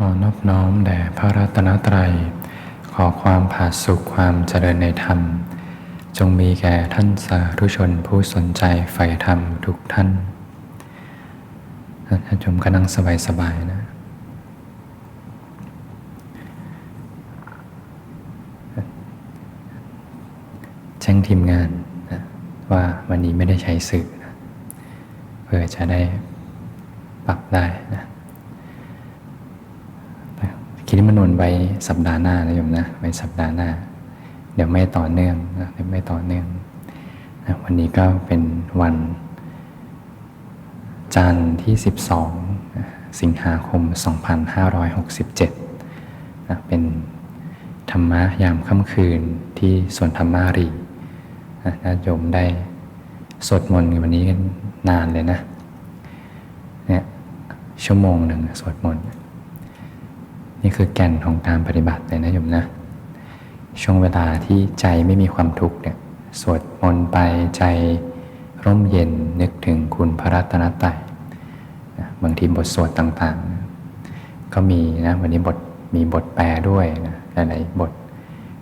ขอนอบน้อมแด่พระรัตนตรัย ขอความผาสุขความเจริญในธรรม จงมีแก่ท่านสาธุชนผู้สนใจใฝ่ธรรมทุกท่านท่านชมก็นั่งสบายๆนะแจ้งทีมงานนะว่าวันนี้ไม่ได้ใช้สื่อนะเพื่อจะได้ปรับได้นะ คิดมนวนไว้สัปดาห์หน้านะโยมนะไว้สัปดาห์หน้า เดี๋ยวไม่ต่อเนื่องนะเดี๋ยวไม่ต่อเนื่องนะวันนี้ก็เป็นวัน จันทร์ที่ 12 สิงหาคม 2567นะเป็นธรรมะยามค่ำคืนที่สวนธรรมารีนะโยมได้สวดมนต์วันนี้กันนานเลยนะเนี่ยชั่วโมงหนึ่งสวดมนต์ นี่คือแก่นของการปฏิบัติเลยนะโยมนะ ช่วงเวลาที่ใจไม่มีความทุกข์เนี่ยสวดมนต์ไปใจร่มเย็นนึกถึงคุณพระรัตนตรัยบางทีบทสวดต่างๆ ก็มีนะวันนี้บทมีบทแปลด้วยนะหลายๆบท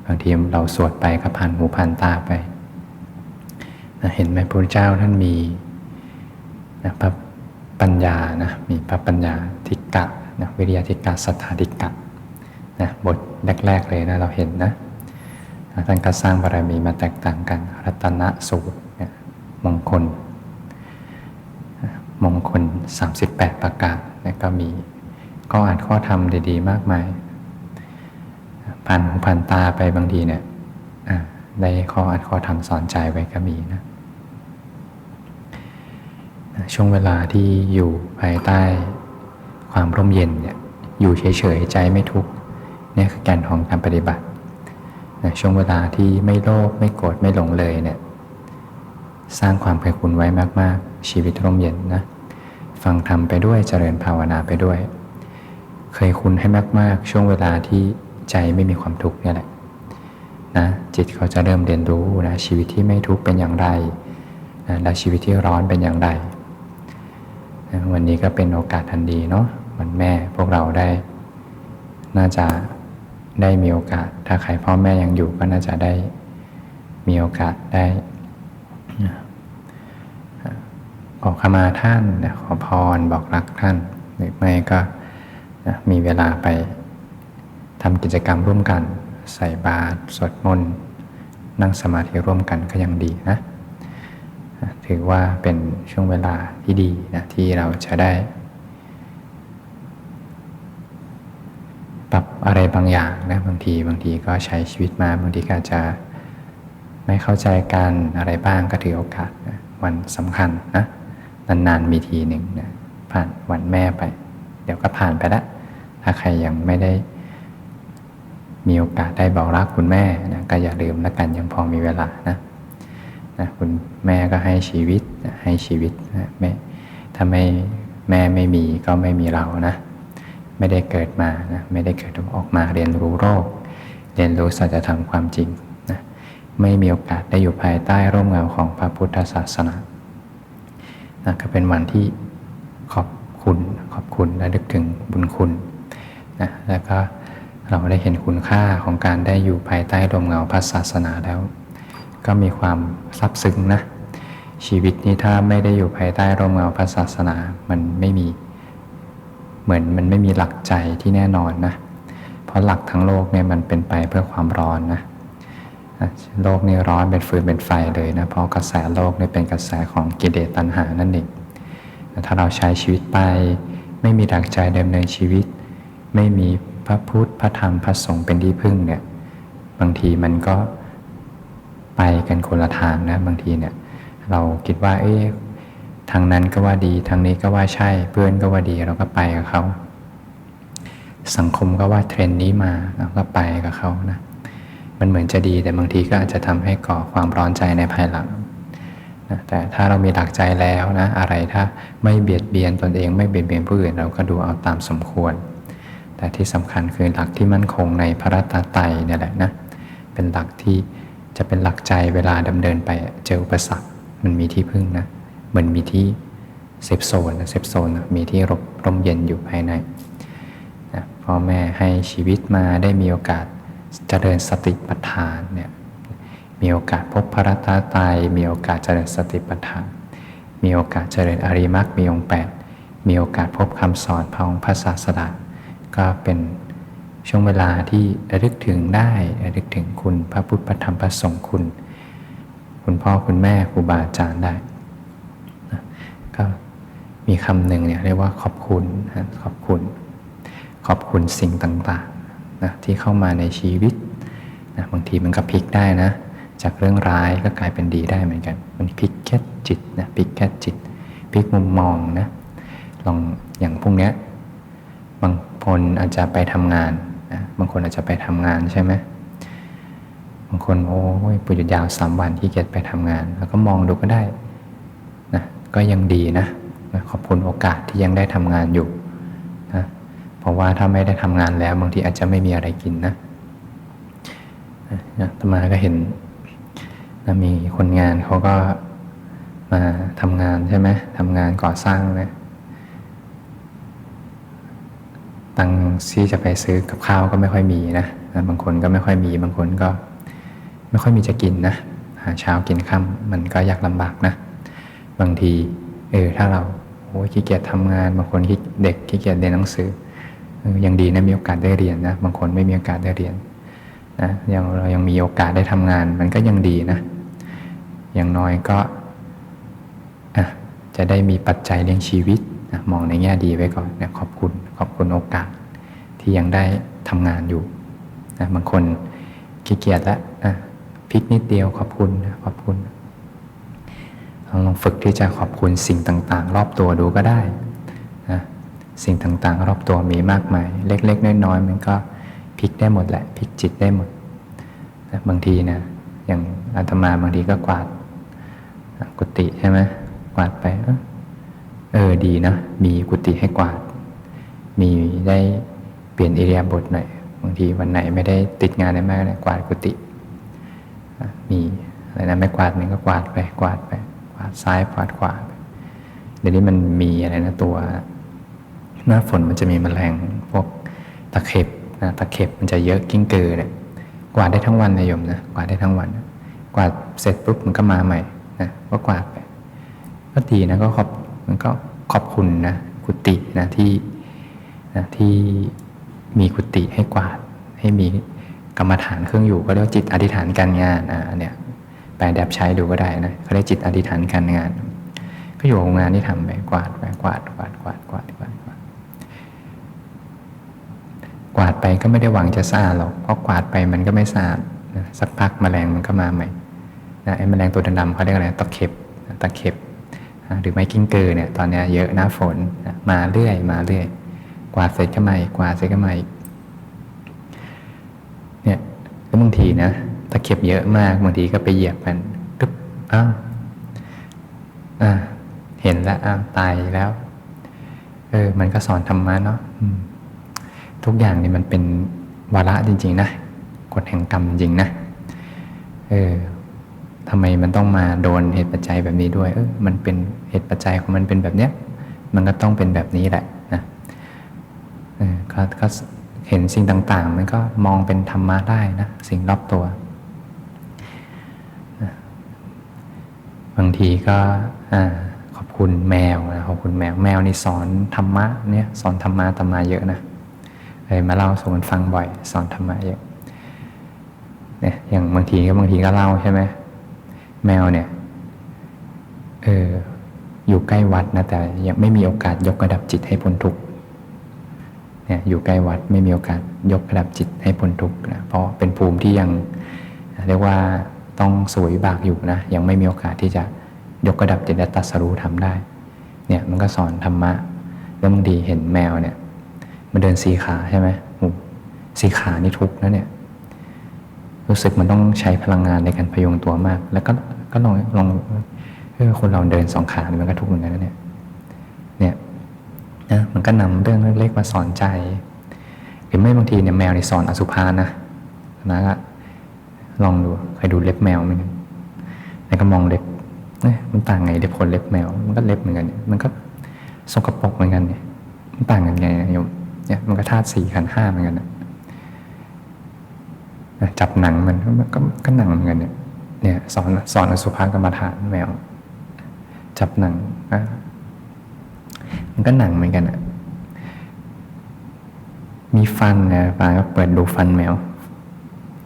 บางทีเราสวดไปก็ผ่านหูผ่านตาไปนะเห็นไหมพระเจ้าท่านมีนะพระปัญญานะมีพระปัญญาทิกะ นะวิริยะทิกะสัทธาทิกะนะบทแรกๆเลยนะเราเห็นนะท่านก็สร้างบารมีมาแตกต่างกัน รัตนสูตรนะมงคล มงคล 38 ประการนะก็มีก็อ่านข้อธรรมดีๆ มากมายผ่านหูผ่านตาไปบางทีเนี่ยได้ข้ออ่านข้อธรรมสอนใจไว้ก็มีนะช่วงเวลาที่อยู่ภายใต้ ความร่มเย็นเนี่ยอยู่เฉยๆใจไม่ทุกข์เนี่ยคือแก่นของการปฏิบัตินะช่วงเวลาที่ไม่โลภไม่โกรธไม่หลงเลยเนี่ยสร้างความเคยคุณไว้มากๆ ชีวิตร่มเย็นนะฟังธรรมไปด้วยเจริญภาวนาไปด้วย เคยคุณให้มากๆ ช่วงเวลาที่ใจไม่มีความทุกข์เนี่ยแหละนะจิตเขาจะเริ่มเรียนรู้นะชีวิตที่ไม่ทุกข์เป็นอย่างไรนะและชีวิตที่ร้อนเป็นอย่างไรวันนี้ก็เป็นโอกาสทันดีเนาะ วันแม่พวกเราได้ น่าจะได้มีโอกาส ถ้าใครพ่อแม่ยังอยู่ก็น่าจะได้มีโอกาสได้ขอขมาท่านขอพรบอกรักท่าน หรือไม่ก็มีเวลาไปทำกิจกรรมร่วมกัน ใส่บาตรสวดมนต์นั่งสมาธิร่วมกันก็ยังดีนะถือว่าเป็นช่วงเวลาที่ดีนะที่เราจะได้ ปรับอะไรบางอย่างนะบางทีบางทีก็ใช้ชีวิตมาบางทีก็จะไม่เข้าใจกันอะไรบ้างก็ถือโอกาสนะวันสำคัญนะนานๆมีทีหนึ่งนะผ่านวันแม่ไป เดี๋ยวก็ผ่านไปละถ้าใครยังไม่ได้ มีโอกาสได้บอกรักคุณแม่นะก็อย่าลืมละกันยังพอมีเวลานะนะคุณแม่ก็ให้ชีวิตให้ชีวิตนะแม่ถ้าไม่แม่ไม่มีก็ไม่มีเรานะ ไม่ได้เกิดมานะไม่ได้เกิดออกมาเรียนรู้โรค เรียนรู้สัจธรรมความจริงนะไม่มีโอกาสได้อยู่ภายใต้ร่มเงาของพระพุทธศาสนานะก็เป็นวันที่ขอบคุณขอบคุณและลึกถึงบุญคุณนะแล้วก็เราได้เห็นคุณค่าของการได้อยู่ภายใต้ร่มเงาพระศาสนาแล้ว ก็มีความซาบซึ้งนะชีวิตนี้ถ้าไม่ได้อยู่ภายใต้ร่มเงาพระศาสนามันไม่มี เหมือนมันไม่มีหลักใจที่แน่นอนนะ เพราะหลักทั้งโลกเนี่ยมันเป็นไปเพื่อความร้อนนะโลกนี่ร้อนเป็นฟืนเป็นไฟเลยนะ เพราะกระแสโลกนี่เป็นกระแสของกิเลสตัณหานั่นเองถ้าเราใช้ชีวิตไป ไม่มีหลักใจดำเนินชีวิต ไม่มีพระพุทธพระธรรมพระสงฆ์เป็นที่พึ่งเนี่ย บางทีมันก็ไปกันคนละทางนะบางทีเนี่ย เราคิดว่าเอ๊ะ ทางนั้นก็ว่าดีทางนี้ก็ว่าใช่เพื่อนก็ว่าดีเราก็ไปกับเขา สังคมก็ว่าเทรนด์นี้มาเราก็ไปกับเขานะมันเหมือนจะดีแต่บางทีก็อาจจะทำให้ก่อความร้อนใจในภายหลังนะแต่ถ้าเรามีหลักใจแล้วนะอะไรถ้าไม่เบียดเบียนตนเองไม่เบียดเบียนผู้อื่นเราก็ดูเอาตามสมควร แต่ที่สำคัญคือหลักที่มั่นคงในพระรัตนตรัยเนี่ยแหละนะเป็นหลักที่จะเป็นหลักใจเวลาดำเนินไปเจออุปสรรคมันมีที่พึ่งนะ เหมือนมีที่เซฟโซนนะเซฟโซนนะมีที่รบร่มเย็นอยู่ภายในนะพ่อแม่ให้ชีวิตมาได้มีโอกาสเจริญสติปัฏฐานเนี่ยมีโอกาสพบพระรัตนตรัยมีโอกาสเจริญสติปัฏฐาน มีโอกาสเจริญอริมรรคมีองค์แปดมีโอกาสพบคำสอนพระองค์พระศาสดาก็เป็นช่วงเวลาที่ระลึกถึงได้ระลึกถึงคุณพระพุทธพระธรรมพระสงฆ์คุณ คุณพ่อคุณแม่ครูบาอาจารย์ได้ ก็มีคำหนึ่งเนี่ยเรียกว่าขอบคุณนะขอบคุณ ขอบคุณสิ่งต่างๆนะที่เข้ามาในชีวิตนะบางทีมันก็พลิกได้นะ จากเรื่องร้ายก็กลายเป็นดีได้เหมือนกัน มันพลิกแค่จิตนะพลิกแค่จิตพลิกมุมมองนะลองอย่างพวกเนี้ยบางคนอาจจะไปทำงานนะบางคนอาจจะไปทำงานใช่ไหมบางคนโอ้ยปุยหยุดยาวสามวันที่เกียจไปทำงาน แล้วก็มองดูก็ได้ ก็ยังดีนะขอบคุณโอกาสที่ยังได้ทำงานอยู่นะเพราะว่าถ้าไม่ได้ทำงานแล้วบางทีอาจจะไม่มีอะไรกินนะนะตมาก็เห็นนะมีคนงานเขาก็มาทำงานใช่ไหมทำงานก่อสร้างนะตังที่จะไปซื้อกับข้าวก็ไม่ค่อยมีนะนะบางคนก็ไม่ค่อยมี บางคนก็ไม่ค่อยมีจะกินนะหาเช้ากินค่ำมันก็ยากลำบากนะ บางที เออ ถ้าเราโอ้ขี้เกียจทำงาน บางคนขี้เด็กขี้เกียจเรียนหนังสือยังดีนะมีโอกาสได้เรียนนะบางคนไม่มีโอกาสได้เรียนนะยังเรายังมีโอกาสได้ทำงาน มันก็ยังดีนะ อย่างน้อยก็จะได้มีปัจจัยเลี้ยงชีวิตนะมองในแง่ดีไว้ก่อนนะขอบคุณขอบคุณโอกาสที่ยังได้ทำงานอยู่นะบางคนขี้เกียจแล้วอะพลิกนิดเดียวขอบคุณนะขอบคุณ ลองฝึกที่จะขอบคุณสิ่งต่างๆ รอบตัวดูก็ได้นะสิ่งต่างๆ รอบตัวมีมากมาย เล็ก ๆ น้อยๆมันก็พลิกได้หมดแหละพลิกจิตได้หมดนะบางทีนะอย่างอาตมาบางทีก็กวาดกุฏิใช่ไหมกวาดไปเออเออดีนะ มีกุฏิให้กวาด มีได้เปลี่ยนอิเรียาบทหน่อยบางทีวันไหนไม่ได้ติดงานได้มากเลยกวาดกุฏิมีอะไรนะไม่กวาดมันก็กวาดไปกวาดไป ซ้ายกวาดขวา เดี๋ยวนี้มันมีอะไรนะตัว หน้าฝนมันจะมีแมลงพวกตะเข็บนะตะเข็บมันจะเยอะกิ้งเกอเนี่ยกวาดได้ทั้งวันนะโยมนะกวาดได้ทั้งวัน กวาดเสร็จปุ๊บมันก็มาใหม่นะก็กวาดไปก็ดีนะก็ขอบมันก็ขอบคุณนะกุฏินะที่นะที่มีกุฏิให้กวาดให้มีกรรมฐานเครื่องอยู่ก็เรียกจิตอธิษฐานการงานอ่าเนี่ย แปลแบบใช้ดูก็ได้นะเขาเรียกจิตอธิษฐานการงาน ก็อยู่กับงานที่ทำไปกวาดไปกวาดกวาดกวาดกวาดกวาดกวาดกวาดไปก็ไม่ได้หวังจะสะอาดหรอกเพราะกวาดไปมันก็ไม่สะอาดนะสักพักแมลงมันก็มาใหม่นะไอ้แมลงตัวดำๆเขาเรียกอะไรตะเข็บตะเข็บหรือไม่กิ้งเกอเนี่ยตอนนี้เยอะหน้าฝนมาเรื่อยมาเรื่อยกวาดเสร็จก็มาอีกกวาดเสร็จก็มาอีกเนี่ยแล้วบางทีนะ ตะเข็บเยอะมากบางทีก็ไปเหยียบมันปึ๊บอ้าวอ่าเห็นแล้วอ้าวตายแล้ว เออ มันก็สอนธรรมะเนาะทุกอย่างนี่มันเป็นวาระจริง ๆ นะกฎแห่งกรรมจริงนะเออทำไมมันต้องมาโดนเหตุปัจจัยแบบนี้ด้วย เออมันเป็นเหตุปัจจัยของมันเป็นแบบเนี้ย มันก็ต้องเป็นแบบนี้แหละนะเออก็เห็นสิ่งต่าง ๆ มันก็มองเป็นธรรมะได้นะสิ่งรอบตัวนะ บางทีก็ขอบคุณแมวนะขอบคุณแมวแมวนี่สอนธรรมะเนี่ยสอนธรรมะธรรมะเยอะนะเลยมาเล่าสู่กันฟังบ่อย สอนธรรมะเยอะเนี่ยอย่างบางทีก็บางทีก็เล่าใช่ไหมแมวเนี่ยเอออยู่ใกล้วัดนะแต่ยังไม่มีโอกาสยกระดับจิตให้พ้นทุกข์เนี่ยอยู่ใกล้วัดไม่มีโอกาสยกระดับจิตให้พ้นทุกข์นะเพราะเป็นภูมิที่ยังเรียกว่า ต้องสวยบากอยู่นะ ยังไม่มีโอกาสที่จะยกกระดับจิตและตรัสรู้ทำได้ เนี่ยมันก็สอนธรรมะ แล้วบางทีเห็นแมวเนี่ย มันเดินสีขาใช่ไหมสีขานี่ทุกข์นะเนี่ย รู้สึกมันต้องใช้พลังงานในการพยุงตัวมาก แล้วก็ก็ลองลองเออคนเราเดินสองขามันก็ทุกข์เหมือนกันนะเนี่ย เนี่ยนะมันก็นำเรื่องเล็กๆมาสอนใจ หรือไม่บางทีเนี่ยแมวในสอนอสุภานะนะก็ ลองดูเคยดูเล็บแมวไหมกันแล้วก็มองเล็บเนี่ยมันต่างไงเล็บคนเล็บแมว มันก็เล็บเหมือนกันเนี่ยมันก็สกปรกเหมือนกันเนี่ยมันต่างกันไงโยมเนี่ยมันก็ธาตุสี่ขันห้าเหมือนกันนะจับหนังมันก็ก็ก็หนังเหมือนกันเนี่ยเนี่ยสอนสอนอสุภกรรมฐานแมว จับหนังนะมันก็หนังเหมือนกันอะมีฟันนะปาก็เปิดดูฟันแมว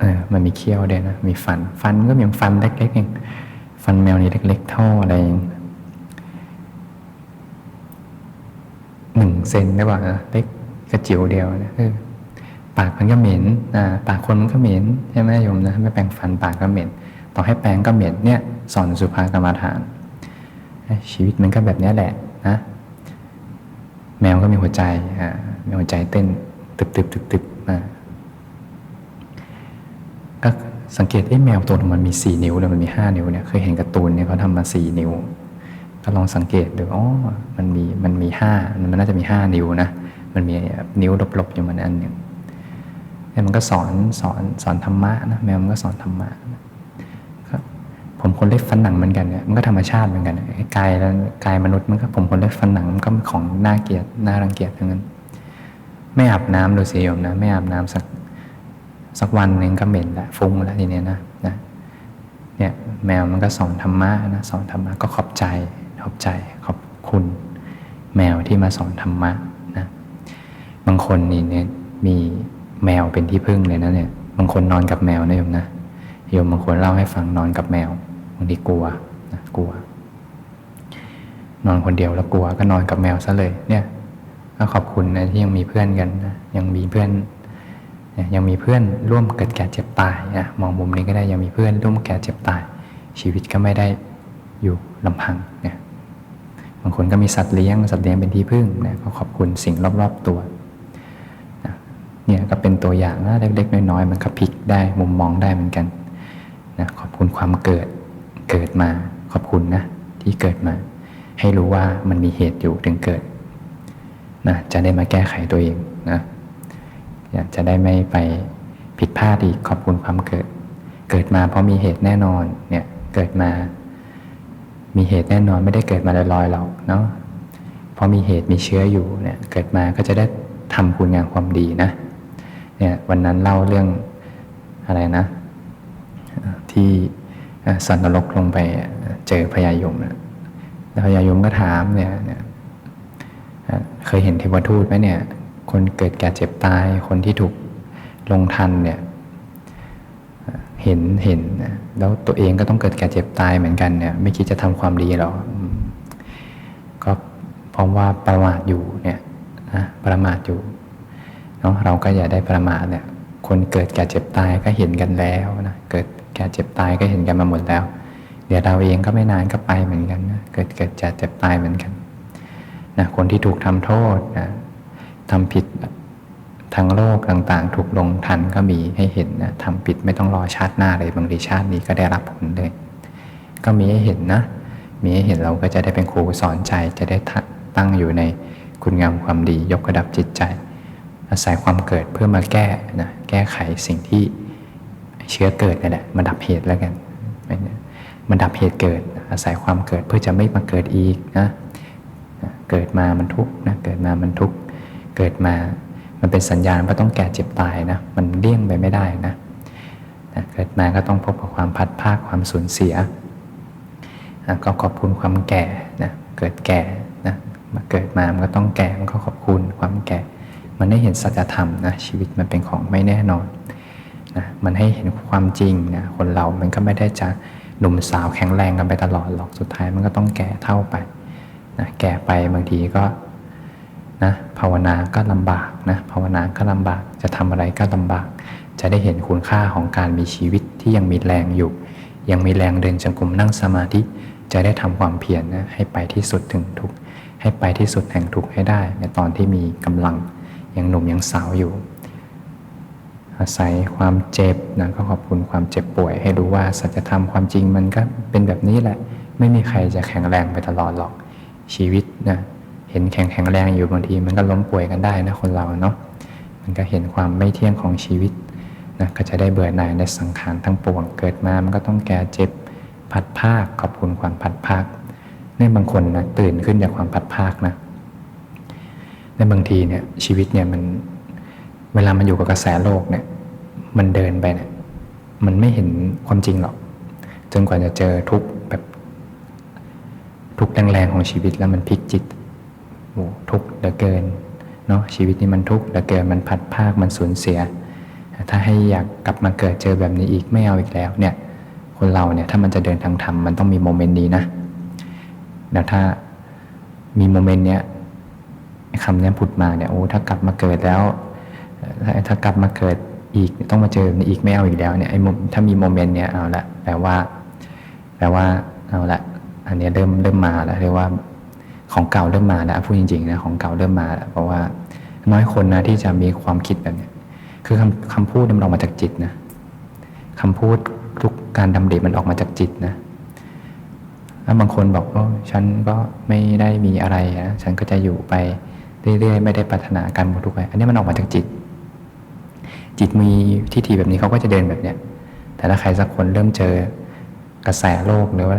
เออมันมีเขี้ยวด้วยนะ มีฟัน ฟันก็มีฟันเล็กๆเอง ฟันแมวนี่เล็ก ๆ เท่าอะไรหนึ่งเซนได้ป่ะนะเล็กกระจิ๋วเดียวนะเออปากมันก็เหม็นอ่าปากคนมันก็เหม็นใช่ไหมโยมนะ ไม่แปรงฟันปากก็เหม็น ต่อให้แปรงก็เหม็นเนี่ย สอนสุภากรรมฐาน ชีวิตมันก็แบบนี้แหละนะ แมวก็มีหัวใจอ่ามีหัวใจเต้นตึบตึบตึบตึบอ่า สังเกตไอ้แมวตัวนึงมันมีสี่นิ้วแล้วมันมีห้านิ้วเนี่ยเคยเห็นการ์ตูนเนี่ยเขาทำมาสี่นิ้ว ก็ลองสังเกตดูอ๋อมันมีมันมีห้ามันน่าจะมีห้านิ้วนะมันมีนิ้วหลบๆอยู่มันอันหนึ่งแล้วมันก็สอนสอนสอนธรรมะนะแมวมันก็สอนธรรมะผมคนเล็กฟันหนังเหมือนกันเนี่ยมันก็ธรรมชาติเหมือนกันกายแล้วกายมนุษย์มันก็ผมคนเล็กฟันหนังมันก็ของน่าเกลียดน่ารังเกียจทั้งนั้น ไม่อาบน้ำดูสิโยมนะไม่อาบน้ำสัก สักวันหนึ่งก็เหม็นละฟุ้งละทีเนี้ยนะนะเนี่ยแมวมันก็สอนธรรมะนะสอนธรรมะก็ขอบใจขอบใจขอบคุณ แมวที่มาสอนธรรมะนะบางคนนี่เนี่ยมีแมวเป็นที่พึ่งเลยนะเนี่ยบางคนนอนกับแมวนะโยมนะโยมบางคนเล่าให้ฟังนอนกับแมวบางทีกลัวนะกลัว นอนคนเดียวแล้วกลัวก็นอนกับแมวซะเลยเนี่ยก็ขอบคุณนะที่ยังมีเพื่อนกันนะยังมีเพื่อน ยังมีเพื่อนร่วมเกิดแก่เจ็บตายนะมองมุมนี้ก็ได้ยังมีเพื่อนร่วมแก่เจ็บตาย ชีวิตก็ไม่ได้อยู่ลำพังนี่ยบางคนก็มีสัตว์เลี้ยงสัตว์เลี้ยงเป็นที่พึ่งนะก็ขอบคุณสิ่งรอบ ๆตัวนะเนี่ยก็เป็นตัวอย่างนะเล็กๆน้อยๆมันก็พลิกได้มุมมองได้เหมือนกันนะขอบคุณความเกิดเกิดมาขอบคุณนะที่เกิดมา ให้รู้ว่ามันมีเหตุอยู่ถึงเกิดนะจะได้มาแก้ไขตัวเองนะ อยากจะได้ไม่ไปผิดพลาดอีกขอบคุณความเกิด เกิดมาเพราะมีเหตุแน่นอนเนี่ยเกิดมา มีเหตุแน่นอนไม่ได้เกิดมาลอยๆหรอกเนาะเพราะมีเหตุมีเชื้ออยู่เนี่ยเกิดมาก็จะได้ทำคุณงามความดีนะเนี่ยวันนั้นเล่าเรื่องอะไรนะ ที่สันนรกลงไปเจอพญายมนะแล้วพญายมก็ถามเนี่ยเคยเห็นเทวทูตไหมเนี่ย คนเกิดแก่เจ็บตาย คนที่ถูกลงทันเนี่ยเห็นเห็นแล้วตัวเองก็ต้องเกิดแก่เจ็บตายเหมือนกันเนี่ยไม่คิดจะทำความดีหรอก็เพราะว่าประมาทอยู่เนี่ยนะประมาทอยู่เนาะเราก็อย่าได้ประมาทเนี่ยคนเกิดแก่เจ็บตายก็เห็นกันแล้วนะเกิดแก่เจ็บตายก็เห็นกันมาหมดแล้ว เดี๋ยวเราเองก็ไม่นานก็ไปเหมือนกันนะเกิดเกิดแก่เจ็บตายเหมือนกันนะคนที่ถูกทำโทษนะ ทำผิดทางโลกต่างๆ ถูกลงทันก็มีให้เห็นนะทำผิดไม่ต้องรอชาติหน้าเลยบางทีชาตินี้ก็ได้รับผลเลย ก็มีให้เห็นนะ มีให้เห็นเราก็จะได้เป็นครูสอนใจจะได้ตั้งอยู่ในคุณงามความดียกระดับจิตใจ อาศัยความเกิดเพื่อมาแก้นะแก้ไขสิ่งที่เชื้อเกิดนี่แหละมาดับเหตุแล้วกันมันดับเหตุเกิด อาศัยความเกิดเพื่อจะไม่มาเกิดอีกนะเกิดมามันทุกข์นะเกิดมามันทุกข์ เกิดมา มันเป็นสัญญาณว่าต้องแก่เจ็บตายนะ มันเลี่ยงไปไม่ได้นะนะเกิดมาก็ต้องพบกับความพัดภาคความสูญเสียนะก็ขอบคุณความแก่นะเกิดแก่นะมาเกิดมามันก็ต้องแก่มันก็ขอบคุณความแก่ มันได้เห็นสัจธรรมนะชีวิตมันเป็นของไม่แน่นอนนะมันให้เห็นความจริงนะคนเรา มันก็ไม่ได้จะหนุ่มสาวแข็งแรงกันไปตลอดหรอกสุดท้ายมันก็ต้องแก่เท่าไปนะแก่ไปบางทีก็ นะภาวนาก็ลำบากนะภาวนาก็ลำบากจะทำอะไรก็ลำบาก จะได้เห็นคุณค่าของการมีชีวิตที่ยังมีแรงอยู่ ยังมีแรงเดินจงกรมนั่งสมาธิจะได้ทำความเพียรนะให้ไปที่สุดถึงทุกให้ไปที่สุดแห่งทุกให้ได้ ในตอนที่มีกำลังยังหนุ่มยังสาวอยู่ อาศัยความเจ็บนะก็ขอบคุณความเจ็บป่วย ให้รู้ว่าสัจธรรมความจริงมันก็เป็นแบบนี้แหละ ไม่มีใครจะแข็งแรงไปตลอดหรอกชีวิตนะ ห็นแข็งแข็งแรงอยู่บางที มันก็ล้มป่วยกันได้นะคนเราเนาะมันก็เห็นความไม่เที่ยงของชีวิตนะก็จะได้เบื่อหน่ายในสังขารทั้งปวงเกิดมา มันก็ต้องแก่เจ็บพัดภาคขอบคุณความพัดภาคเนี่ยบางคนนะตื่นขึ้นจากความพัดภาคนะในบางทีเนี่ยชีวิตเนี่ยมันเวลามันอยู่กับกระแสโลกเนี่ย มันเดินไปเนี่ยมันไม่เห็นความจริงหรอก จนกว่าจะเจอทุกแบบทุกแรงๆของชีวิตแล้วมันพลิกจิต ทุกข์เหลือเกินเนาะชีวิตนี้มันทุกข์เหลือเกินมันพัดภาคมันสูญเสีย ถ้าให้อยากกลับมาเกิดเจอแบบนี้อีกไม่เอาอีกแล้วเนี่ยคนเราเนี่ยถ้ามันจะเดินทางธรรมมันต้องมีโมเมนต์นี้นะแล้วถ้ามีโมเมนต์เนี้ยคำนี้ผุดมาเนี่ยโอ้ถ้ากลับมาเกิดแล้ว ถ้ากลับมาเกิดอีกต้องมาเจออีกไม่เอาอีกแล้วเนี่ยไอ้ถ้ามีโมเมนต์เนี้ยเอาละแปลว่าแปลว่าเอาละอันนี้เริ่มเริ่มมาแล้วเรียกว่า ของเก่าเริ่มมาแล้วพูดจริงๆนะของเก่าเริ่มมาแล้วเพราะว่าน้อยคนนะที่จะมีความคิดแบบนี้คือคำคำพูดมันออกมาจากจิตนะคำพูดทุกการดำริมันออกมาจากจิตนะแล้วบางคนบอกว่าฉันก็ไม่ได้มีอะไรนะฉันก็จะอยู่ไปเรื่อยๆไม่ได้ปรารถนาการหมดทุกไปอันนี้มันออกมาจากจิต จิตมีทิฏฐิแบบนี้เขาก็จะเดินแบบเนี้ยแต่ถ้าใครสักคนเริ่มเจอกระแสโลกหรือว่า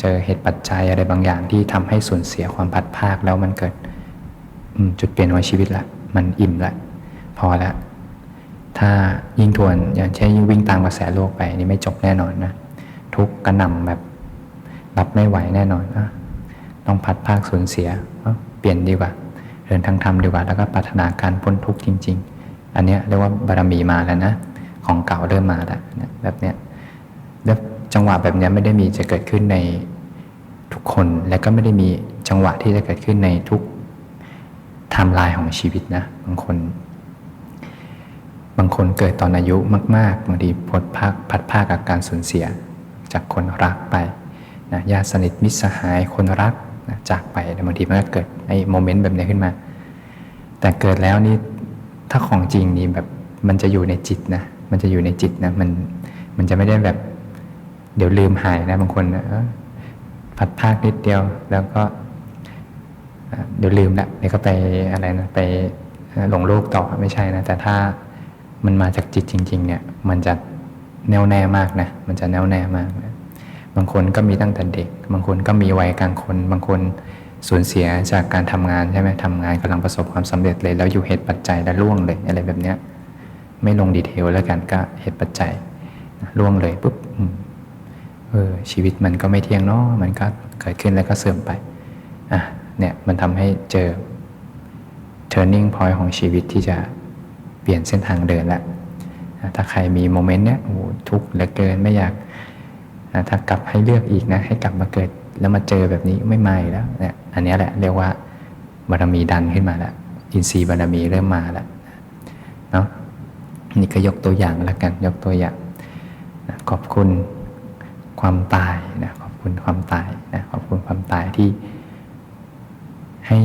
เจอเหตุปัจจัยอะไรบางอย่างที่ทำให้สูญเสียความพัดภาคแล้วมันเกิดจุดเปลี่ยนของชีวิตละ มันอิ่มละ พอละถ้ายิ่งทวนอย่างเช่นยิ่งวิ่งตามกระแสโลกไปนี่ไม่จบแน่นอนนะทุกกระหน่ำแบบรับไม่ไหวแน่นอนนะต้องพัดภาคสูญเสียเปลี่ยนดีกว่าเดินทางธรรมดีกว่า แล้วก็ปรารถนาการพ้นทุกข์จริง ๆ อันนี้เรียกว่าบารมีมาแล้วนะของเก่าเริ่มมาแล้วแบบเนี้ย จังหวะแบบนี้ไม่ได้มีจะเกิดขึ้นในทุกคนและก็ไม่ได้มีจังหวะที่จะเกิดขึ้นในทุกไทม์ไลน์ของชีวิตนะบางคน บางคนเกิดตอนอายุมาก ๆบางทีพดภาคพัดภาคกับการสูญเสียจากคนรักไปนะญาติสนิทมิตรสหายคนรักนะจากไปบางทีมันก็เกิดไอ้โมเมนต์แบบนี้ขึ้นมา แต่เกิดแล้วนี่ถ้าของจริงนี่แบบมันจะอยู่ในจิตนะมันจะอยู่ในจิตนะมันมันจะไม่ได้แบบ เดี๋ยวลืมหายนะบางคนนะพัดภาคนิดเดียว แล้วก็ เดี๋ยวลืมละเดี๋ยวก็ไปอะไรนะไปหลงโลกต่อไม่ใช่นะแต่ถ้ามันมาจากจิตจริง ๆ เนี่ย มันจะแน่วแน่มากนะมันจะแน่วแน่มากนะบางคนก็มีตั้งแต่เด็ก บางคนก็มีวัยกลางคน บางคนสูญเสียจากการทำงานใช่ไหมทำงานกำลังประสบความสำเร็จเลย แล้วอยู่เหตุปัจจัยแล้วล่วงเลยอะไรแบบเนี้ย ไม่ลงดีเทลแล้วกันก็เหตุปัจจัยล่วงเลยปุ๊บ เออชีวิตมันก็ไม่เที่ยงเนาะมันก็เกิดขึ้นแล้วก็เสื่อมไปอะเนี่ยมันทำให้เจอ turning point ของชีวิตที่จะเปลี่ยนเส้นทางเดินล้วถ้าใครมีโมเมนต์เนี้ยโอ้ทุกข์เหลือเกินไม่อยากถ้ากลับให้เลือกอีกนะ ให้กลับมาเกิดแล้วมาเจอแบบนี้ไม่ไม่แล้วเนี่ยอันนี้แหละเรียกว่าบารมีดันขึ้นมาแล้วอินทรีย์บารมีเริ่มมาแล้วเนาะนี่ก็ยกตัวอย่างแล้วกันยกตัวอย่างขอบคุณ ความตายนะขอบคุณความตายนะขอบคุณความตายที่ให้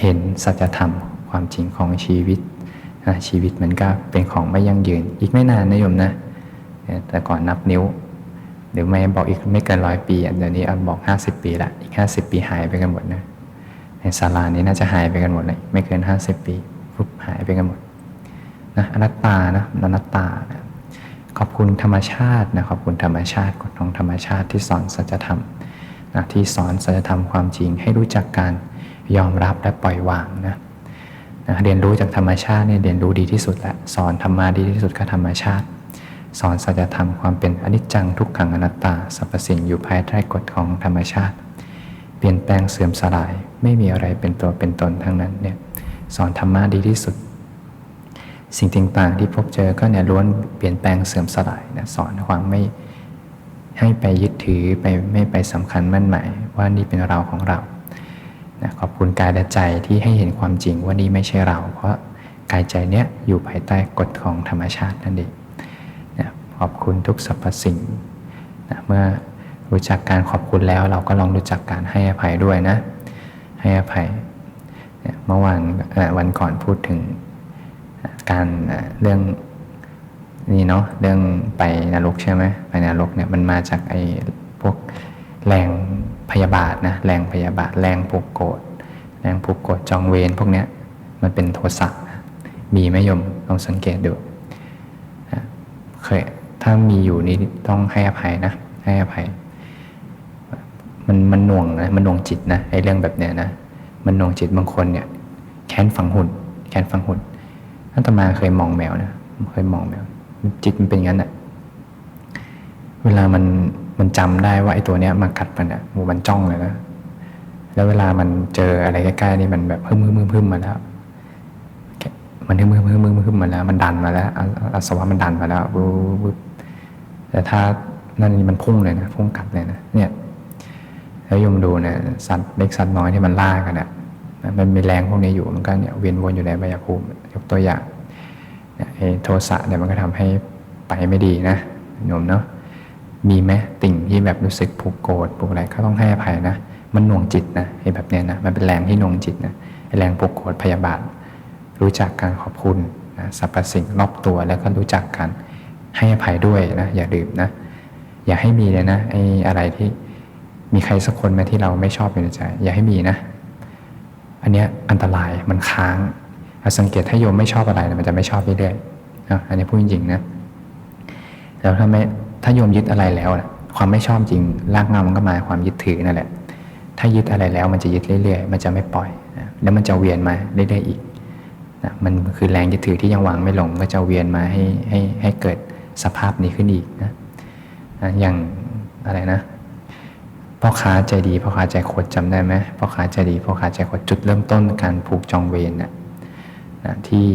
เห็นสัจธรรมความจริงของชีวิตนะชีวิตมันก็เป็นของไม่ยั่งยืน อีกไม่นานนะโยมนะแต่ก่อนนับนิ้วหรือไม่บอกอีกไม่เกินร้อยปีเดี๋ยวนี้อันบอกห้าสิบปีละอีกห้าสิบปีหายไปกันหมดนะในศาลานี้น่าจะหายไปกันหมดเลยไม่เกินห้าสิบปีฟุบหายไปกันหมดนะอนัตตานะอนัตตาน อบคุณธรรมชาตินะขอบคุณธรรมชาติกฎของธรรมชาติที่สอนสัจธรรมนะที่สอนสัจธรรมความจริงให้รู้จักการยอมรับและปล่อยวางนะนะเรียนรู้จากธรรมชาติเนี่ยเรียนรู้ดีที่สุดและสอนธรรมะดีที่สุดก็ธรรมชาติ สอนสัจธรรมความเป็นอนิจจังทุกขังอนัตตาสรรพสิ่งอยู่ภายใต้กฎของธรรมชาติ เปลี่ยนแปลงเสื่อมสลายไม่มีอะไรเป็นตัวเป็นตนทั้งนั้นเนี่ยสอนธรรมะดีที่สุด สิ่งต่างๆที่พบเจอก็เนี่ยล้วนเปลี่ยนแปลงเสื่อมสลายนะสอนความไม่ให้ไปยึดถือไปไม่ไปสำคัญมั่นหมายว่านี่เป็นเราของเรานะขอบคุณกายและใจที่ให้เห็นความจริงว่านี่ไม่ใช่เรา เพราะกายใจเนี้ยอยู่ภายใต้กฎของธรรมชาตินั่นเองขอบคุณทุกสรรพสิ่งนะเมื่อรู้จักการขอบคุณแล้วเราก็ลองรู้จักการให้อภัยด้วยนะ ให้อภัยเมื่อวานวันก่อนพูดถึง การเรื่องนี่เนาะเรื่องไปนรกใช่ไหมไปนรกเนี่ยมันมาจากไอ้พวกแรงพยาบาทนะแรงพยาบาทแรงผูกโกรธแรงผูกโกรธจองเวรพวกเนี้ยมันเป็นโทสะมีไหมยมลองสังเกตดูเคยถ้ามีอยู่นี่ต้องให้อภัยนะ ให้อภัย มันมันหน่วงนะมันหน่วงจิตนะไอ้เรื่องแบบเนี้ยนะมันหน่วงจิตบางคนเนี่ยแค้นฝังหุ่นแค้นฝังหุ่น อาตมาเคยมองแมวนะเคยมองแมว จิตมันเป็นอย่างนั้นอะเวลามันมันจำได้ว่าไอ้ตัวเนี้ยมากัดมันอะหมูมันจ้องเลยนะแล้วเวลามันเจออะไรใกล้ๆนี่มันแบบพึ่มพึ่มพึ่มพึ่มมาแล้ว มันพึ่มพึ่มพึ่มพึ่มพึ่มมาแล้ว มันดันมาแล้วอาสวะมันดันมาแล้วบวูบแต่ถ้านั่นนี่มันพุ่งเลยนะพุ่งกัดเลยนะเนี่ยแล้วยมดูเนี่ยสัตว์เล็กสัตว์น้อยที่มันล่ากันอะ มันมีแรงพวกนี้อยู่มันก็เนี่ยเวียนวนอยู่ในใบยภูมิยกตัวอย่างไอ้โทสะเนี่ยมันก็ทำให้ไปไม่ดีนะโยมเนาะมีไหมติ่งที่แบบรู้สึกผูกโกรธผูกอะไรก็ต้องให้อภัยนะ มันหน่วงจิตนะไอ้แบบเนี้ยนะมันเป็นแรงที่หน่วงจิตนะไอ้แรงผูกโกรธพยาบาท รู้จักการขอบคุณนะสรรพสิ่งรอบตัวแล้วก็รู้จักการให้อภัยด้วยนะอย่าดื่มนะ อย่าให้มีเลยนะไอ้อะไรที่มีใครสักคนไหมที่เราไม่ชอบอยู่ในใจอย่าให้มีนะ อันเนี้ยอันตรายมันค้างสังเกตถ้าโยมไม่ชอบอะไรมันจะไม่ชอบเรื่อยๆนะอันนี้พูดจริงๆนะแล้วถ้าไม่ถ้าโยมยึดอะไรแล้วความไม่ชอบจริงรากเงามันก็มาความยึดถือนั่นแหละ ถ้ายึดอะไรแล้วมันจะยึดเรื่อยๆ มันจะไม่ปล่อยนะแล้วมันจะเวียนมาเรื่อยๆอีกนะมันคือแรงยึดถือที่ยังวางไม่ลงก็จะเวียนมาให้ให้ให้เกิดสภาพนี้ขึ้นอีกนะนะอย่างอะไรนะ พ่อค้าใจดีพ่อค้าใจขดจำได้ไหมพ่อค้าใจดีพ่อค้าใจขดจุดเริ่มต้นการผูกจองเวรนะนะที่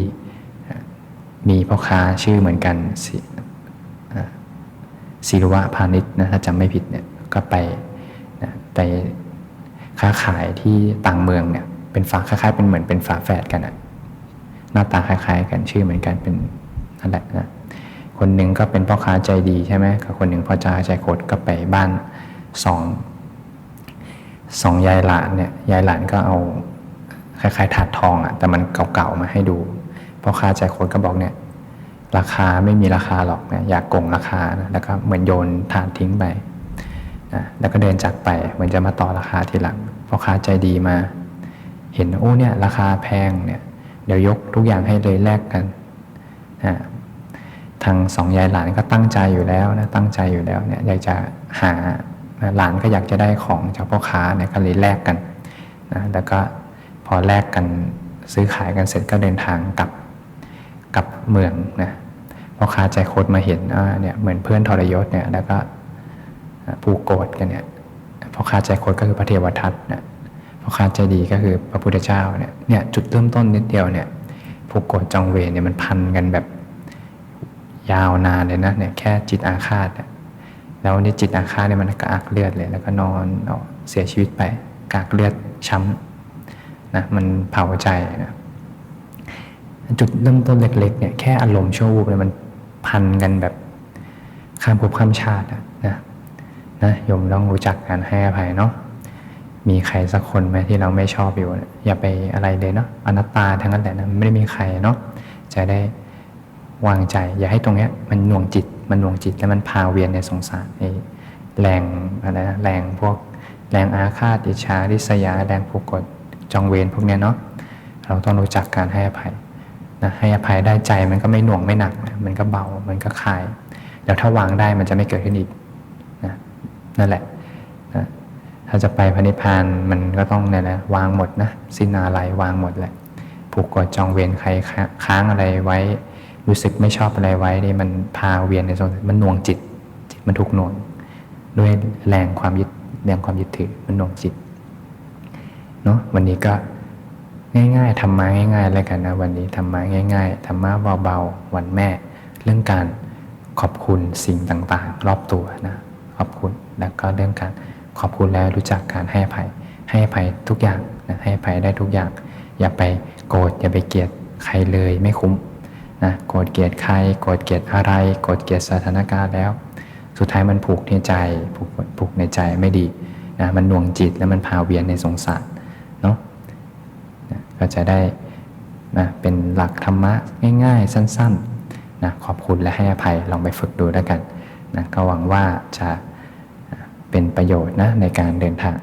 มีพ่อค้าชื่อเหมือนกันสิศิรวะพาณิชย์นะถ้าจำไม่ผิดเนี่ยก็ไปนะไปค้าขายที่ต่างเมืองเนี่ยเป็นฝาคล้ายๆเป็นเหมือนเป็นฝาแฝดกันอะหน้าตาคล้ายๆกันชื่อเหมือนกันเป็นนั่นแหละนะคนหนึ่งก็เป็นพ่อค้าใจดีใช่ไหมกับคนหนึ่งพ่อจ้าใจโคตรก็ไปบ้านสอง สองยายหลานเนี่ยยายหลานก็เอาคล้ายๆถาดทองอะ่ะแต่มันเก่าๆมาให้ดูพ่อค้าใจคตรก็บอกเนี่ย ราคาไม่มีราคาหรอกนะอยากโกงราคานะแล้วก็เหมือนโยนถาดทิ้งไปนะแล้วก็เดินจากไปเหมือนจะมาต่อราคาทีหลังพ่อค้าใจดีมา เห็นโอ้เนี่ยราคาแพงเนี่ยเดี๋ยวยกทุกอย่างให้เลยแลกกันนะทางสองยายหลานก็ตั้งใจอยู่แล้วนะตั้งใจอยู่แล้วเนี่ยอยากจะหา หลานก็อยากจะได้ของจากพ่อค้าเนี่ยก็เลยแลกกันนะแล้วก็พอแลกกันซื้อขายกันเสร็จก็เดินทางกลับกลับเมืองนะพ่อค้าใจโคตรมาเห็นอ่าเนี่ยเหมือนเพื่อนทรยศเนี่ยแล้วก็ผูกโกรธกันเนี่ยพ่อค้าใจโคตรก็คือพระเทวทัตนะพ่อค้าใจดีก็คือพระพุทธเจ้าเนี่ยเนี่ยจุดเริ่มต้นนิดเดียวเนี่ยผูกโกรธจองเวรเนี่ยมันพันกันแบบยาวนานเลยนะเนี่ยแค่จิตอาฆาตเนี่ย แล้วนี่จิตอาฆาตเนี่ยมันก็อักเลือดเลย แล้วก็นอนเสียชีวิตไปกากเลือดช้ำนะมันเผาใจนะจุดเริ่มต้นเล็กๆเนี่ยแค่อารมณ์ชั่ววูบเนี่ยมันพันกันแบบข้ามภพข้ามชาตินะนะโยมต้องรู้จักการให้อภัยเนาะมีใครสักคนไหมที่เราไม่ชอบอยู่อย่าไปอะไรเลยเนาะอนัตตาทั้งนั้นแหละนะไม่ได้มีใครเนาะจะได้วางใจ อย่าให้ตรงเนี้ยมันหน่วงจิต มันหน่วงจิตแล้วมันพาเวียนในสงสารไอ้แรงอะไรนะแรงพวกแรงอาฆาตอิจฉาริษยา แรงผูกกดจองเวรพวกเนี้ยเนาะเราต้องรู้จักการให้อภัยนะให้อภัยได้ใจมันก็ไม่หน่วงไม่หนักนะมันก็เบามันก็คลายแล้วถ้าวางได้มันจะไม่เกิดขึ้นอีกนะนั่นแหละนะถ้าจะไปพระนิพพานมันก็ต้องเนี่ยแหละวางหมดนะสินอะไรวางหมดแหละผูกกดจองเวรใครค้างอะไรไว้ รู้สึกไม่ชอบอะไรไว้นี่มันพาเวียนในโซนมันหน่วงจิต จิตมันถูกหน่วง ด้วยแรงความยึดแรงความยึดถือมันหน่วงจิตเนาะวันนี้ก็ง่ายๆทำมาง่าย ๆ แล้วกันนะวันนี้ทำมาง่ายๆทำมาเบาๆวันแม่ เรื่องการขอบคุณสิ่งต่างๆ รอบตัวนะขอบคุณแล้วก็เรื่องการขอบคุณแล้วรู้จักการให้อภัย ให้อภัยทุกอย่างนะให้อภัยได้ทุกอย่าง อย่าไปโกรธอย่าไปเกลียดใครเลยไม่คุ้ม นะโกรธเกลียดใครโกรธเกลียดอะไรโกรธเกลียดสถานการณ์แล้ว สุดท้ายมันผูกในใจผูกผูกในใจไม่ดีนะมันหน่วงจิตแล้วมันพาเวียนในสงสารเนาะก็จะได้นะเป็นหลักธรรมะง่ายๆ สั้นๆนะขอบคุณและให้อภัยลองไปฝึกดูแล้วกันนะก็หวังว่าจะเป็นประโยชน์นะในการเดินทาง